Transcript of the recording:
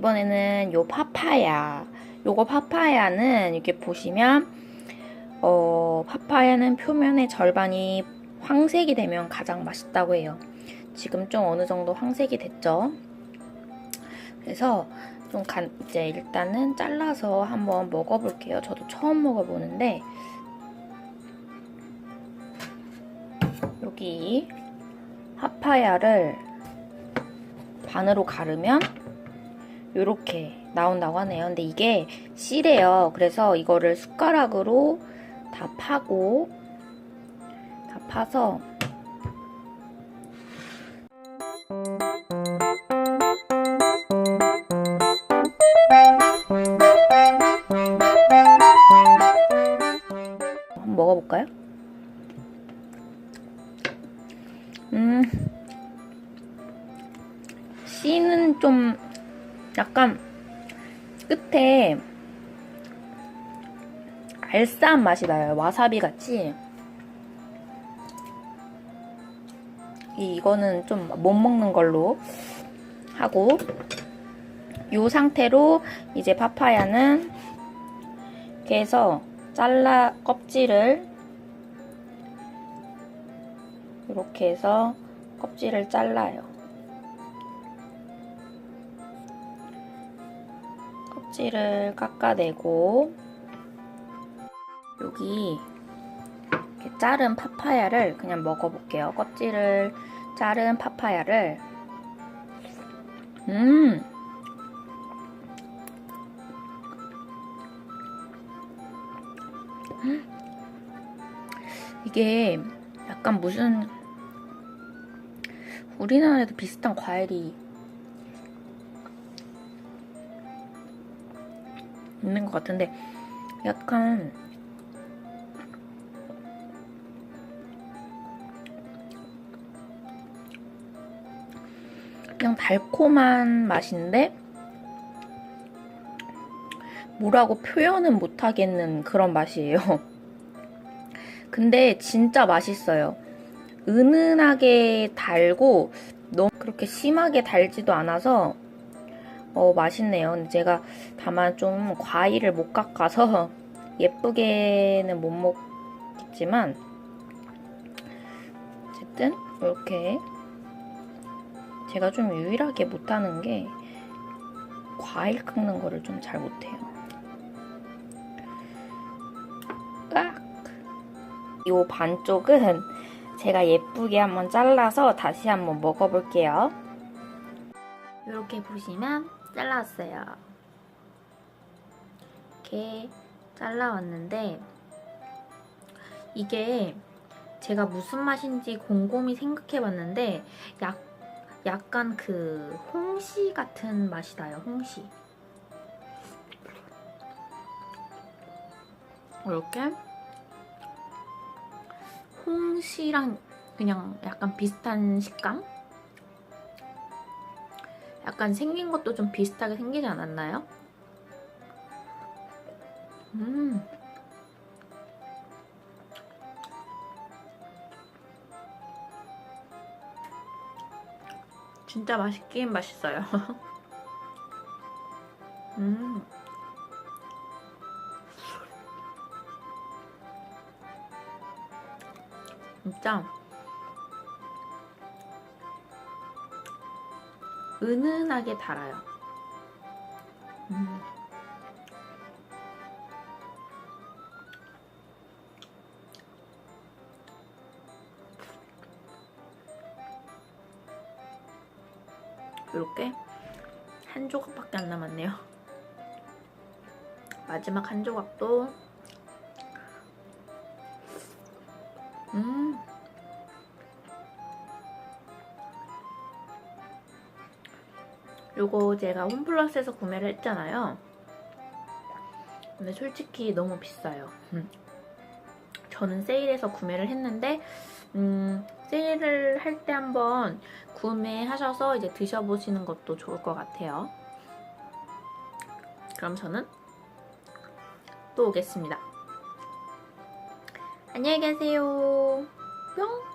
이번에는 요 파파야. 요거 파파야는 이렇게 보시면 어, 파파야는 표면의 절반이 황색이 되면 가장 맛있다고 해요. 지금 좀 어느 정도 황색이 됐죠. 그래서 좀 간, 이제 일단은 잘라서 한번 먹어볼게요. 저도 처음 먹어보는데 여기 파파야를 반으로 가르면 이렇게 나온다고 하네요. 근데 이게 씨래요. 그래서 이거를 숟가락으로 다 파고 다 파서 한번 먹어볼까요? 음, 씨는 좀 약간 끝에 알싸한 맛이 나요. 와사비 같이. 이- 이거는 좀 못 먹는 걸로 하고 이 상태로 이제 파파야는 이렇게 해서 잘라 껍질을 이렇게 해서 껍질을 잘라요. 껍질을 깎아내고 여기 이렇게 자른 파파야를 그냥 먹어볼게요. 껍질을 자른 파파야를. 음! 이게 약간 무슨 우리나라에도 비슷한 과일이 있는 것 같은데 약간 그냥 달콤한 맛인데 뭐라고 표현은 못하겠는 그런 맛이에요. 근데 진짜 맛있어요. 은은하게 달고 너무 그렇게 심하게 달지도 않아서 어, 맛있네요. 근데 제가 다만 좀 과일을 못 깎아서 예쁘게는 못 먹겠지만 어쨌든 이렇게 제가 좀 유일하게 못하는 게 과일 깎는 거를 좀 잘 못해요. 깍! 이 반쪽은 제가 예쁘게 한번 잘라서 다시 한번 먹어볼게요. 이렇게 보시면 잘랐어요. 이렇게 잘라왔는데 이게 제가 무슨 맛인지 곰곰이 생각해봤는데 약, 약간 그 홍시 같은 맛이 나요. 홍시. 이렇게 홍시랑 그냥 약간 비슷한 식감? 약간 생긴 것도 좀 비슷하게 생기지 않았나요? 음. 진짜 맛있긴 맛있어요. 음. 진짜 은은하게 달아요. 음. 이렇게 한 조각밖에 안 남았네요. 마지막 한 조각도 음 요거 제가 홈플러스에서 구매를 했잖아요. 근데 솔직히 너무 비싸요. 음. 저는 세일해서 구매를 했는데 음, 세일을 할 때 한번 구매하셔서 이제 드셔보시는 것도 좋을 것 같아요. 그럼 저는 또 오겠습니다. 안녕히 계세요. 뿅!